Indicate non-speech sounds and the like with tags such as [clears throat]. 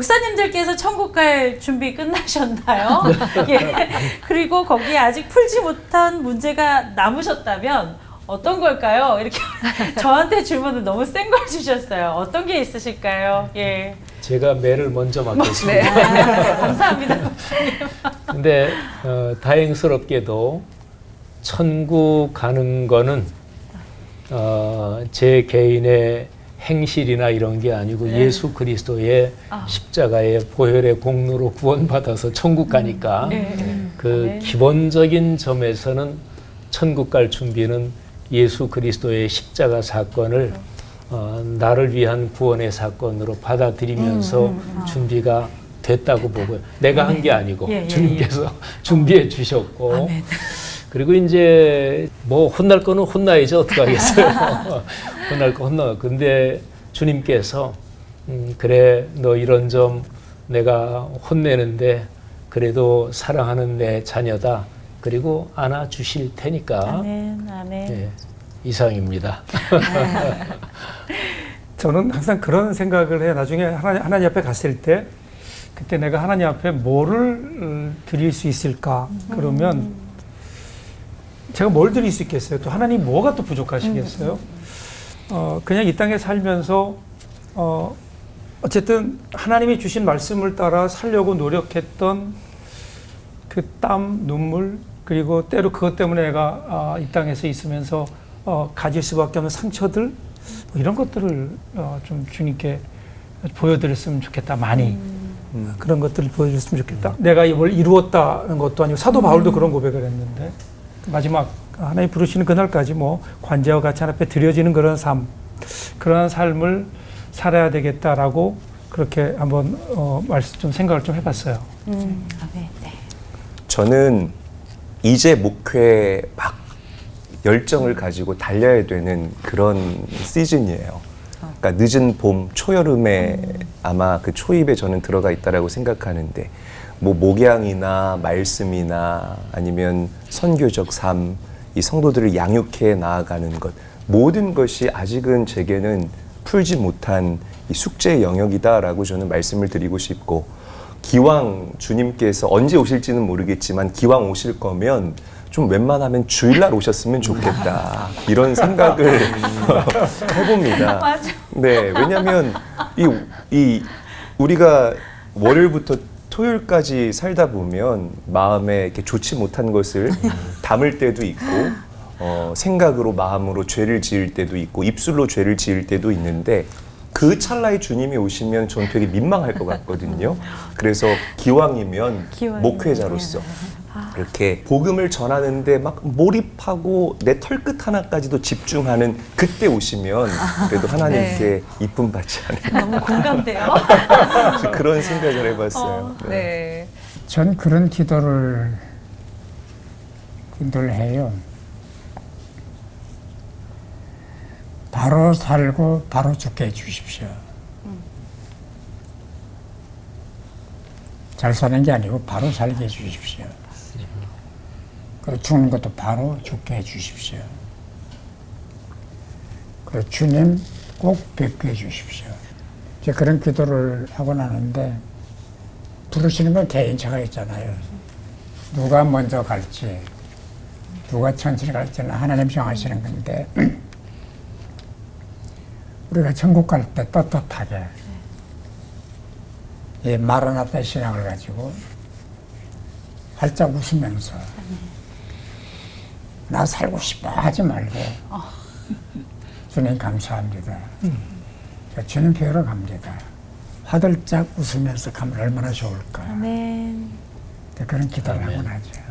목사님들께서 천국 갈 준비 끝나셨나요? [laughs] [laughs] 예. 그리고 거기에 아직 풀지 못한 문제가 남으셨다면 어떤 걸까요? 이렇게 [laughs] 저한테 질문을 너무 센 걸 주셨어요. 어떤 게 있으실까요? 예. 제가 매를 먼저 맡겠습니다. 네. 아, 감사합니다. 근데 어, 다행스럽게도 천국 가는 거는 어, 제 개인의 행실이나 이런 게 아니고 네. 예수 그리스도의 아. 십자가의 보혈의 공로로 구원받아서 천국 가니까 네. 그 아멘. 기본적인 점에서는 천국 갈 준비는 예수 그리스도의 십자가 사건을 어, 나를 위한 구원의 사건으로 받아들이면서 음, 준비가 됐다고 보고요. 내가 한 게 아니고 예, 예, 주님께서 [laughs] 준비해 주셨고 아멘. 그리고 이제 뭐 혼날 거는 혼나야죠 어떡하겠어요. [laughs] 혼날 거 혼나. 근데 주님께서 음, 그래 너 이런 점 내가 혼내는데 그래도 사랑하는 내 자녀다. 그리고 안아 주실 테니까 아멘. 아멘. 예, 이상입니다. [laughs] 저는 항상 그런 생각을 해요. 나중에 하나님, 하나님 앞에 갔을 때 그때 내가 하나님 앞에 뭐를 어, 드릴 수 있을까? 그러면 제가 뭘 드릴 수 있겠어요? 또 하나님 뭐가 또 부족하시겠어요? 어, 그냥 이 땅에 살면서 어, 어쨌든 하나님이 주신 말씀을 따라 살려고 노력했던 그 땀, 눈물 그리고 때로 그것 때문에 내가 아, 이 땅에서 있으면서 어, 가질 수밖에 없는 상처들 뭐 이런 것들을 어, 좀 주님께 보여드렸으면 좋겠다 많이 그런 것들을 보여줬으면 좋겠다. 내가 이걸 이루었다는 것도 아니고 사도 바울도 그런 고백을 했는데 마지막 하나님 부르시는 그날까지 뭐 관제와 같이 앞에 드려지는 그런 삶 그러한 삶을 살아야 되겠다라고 그렇게 한번 어, 말씀 좀 생각을 좀 해봤어요. 음, 아멘. 네. 저는 이제 목회에 막 열정을 가지고 달려야 되는 그런 시즌이에요. 그러니까 늦은 봄, 초여름에 아마 그 초입에 저는 들어가 있다라고 생각하는데 뭐 목양이나 말씀이나 아니면 선교적 삶, 이 성도들을 양육해 나아가는 것 모든 것이 아직은 제게는 풀지 못한 이 숙제의 영역이다라고 저는 말씀을 드리고 싶고 기왕 주님께서 언제 오실지는 모르겠지만 기왕 오실 거면 좀 웬만하면 주일날 오셨으면 좋겠다 이런 생각을 [laughs] 해봅니다. [laughs] 맞아. 네, 왜냐하면 이, 이 우리가 월요일부터 토요일까지 살다 보면 마음에 이렇게 좋지 못한 것을 담을 때도 있고 어, 생각으로 마음으로 죄를 지을 때도 있고 입술로 죄를 지을 때도 있는데 그 찰나에 주님이 오시면 저는 되게 민망할 것 같거든요. 그래서 기왕이면 기왕이면, 목회자로서 이렇게 복음을 전하는데 막 몰입하고 내 털끝 하나까지도 집중하는 그때 오시면 그래도 하나님께 [laughs] 이쁨 받지 않을까 너무 공감돼요. [laughs] 그런 생각을 해봤어요. 네. 네. 전 그런 기도를 늘 해요. 바로 살고 바로 죽게 해주십시오. 잘 사는 게 아니고 바로 살게 해주십시오. 그리고 죽는 것도 바로 죽게 해주십시오. 그리고 주님 꼭 뵙게 해주십시오. 이제 그런 기도를 하고 나는데 부르시는 건 개인차가 있잖아요. 누가 먼저 갈지, 누가 천천히 갈지는 하나님 정하시는 건데, [clears throat] 우리가 천국 갈 때 떳떳하게, 이 마라나타 신앙을 가지고 활짝 웃으면서, 나 살고 싶어 하지 말고, 주님 감사합니다. 주님 뵈러 갑니다. 화들짝 웃으면서 가면 얼마나 좋을까. 아멘. 그런 기도를 하고 나죠.